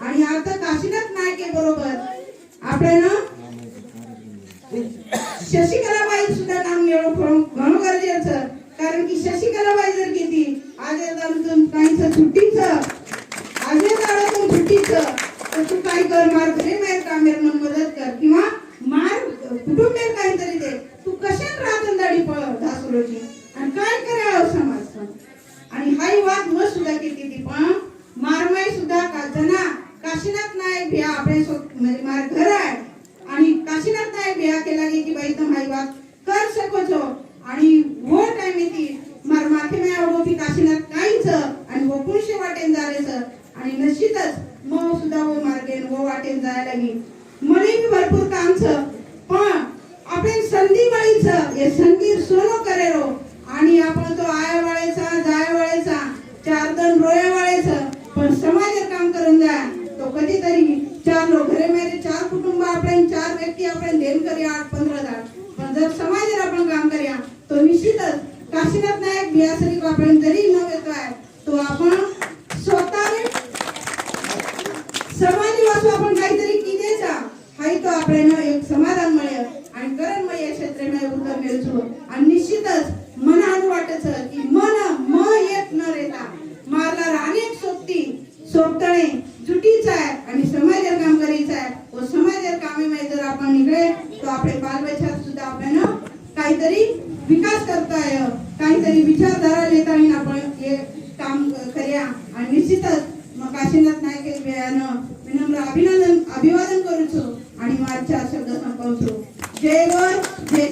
आणि आता काशीनाथ नायके बरोबर. आपण शशिकलाबाई सुद्धा नाम मिळवून गरजेचं. कारण की शशिकलाबाई जर किती आज काहीच सुट्टीच जाणून सुट्टीच तर तू काही कर मार्ग रे बाहेर कामेर मदत कर. किंवा मार कुटुंबीय काहीतरी दे. तू कशात राहत दाडी पळ धासुरोची मार घर आहे. आणि काशीनाथ नायक भिया केला की बाई एकदम हाई बात कर सको छो आणि वो टाइम येते मार माथे में आवडो की काशीनाथ काहीच. आणि वो पुरुष वाटेन जारेच आणि निश्चितच मग सुद्धा वो मार्गेन वो वाटेन जायला लागली. मला बी भरपूर कामच पण आपण संधी वळीच हे संधी सोलो करेरो आणि आपण तो आया वळायचा जाय वळायचा चार दोन रोया वळायचं. पण समाज काम करून द्या तो कधीतरी चार लोक घरे मेरे चार कुटुंब आपण चार व्यक्ति आपण देण करूया आठ पंधरा हजार पण जर आपण काम करूया तो निश्चितच काशीनाथ नायक बियासरी आपण जरी न येतोय तो आपण स्वतःने समाज वाचू आपण काहीतरी किदेचा हाही तो आपल्याला एक समाधान मिळेल आणि करण मग या क्षेत्रामध्ये उत्तर मिळतो आणि निश्चितच मनानं वाटत की मन म येत न रेता मारला अनेक सोबती सोबतणे आहे आणि समाजात काम करायचं आहे व समाजात कामे जर आपण निघले तर आपले बालबच्चात सुद्धा आपण काहीतरी विकास करताय काहीतरी विचारधारा लेता येईल आपण हे काम करूया. आणि निश्चितच मग काशीनाथ नाईक यानं विनम्र अभिनंदन अभिवादन करूचो आणि माझ्या शब्द संपवतो जय गोर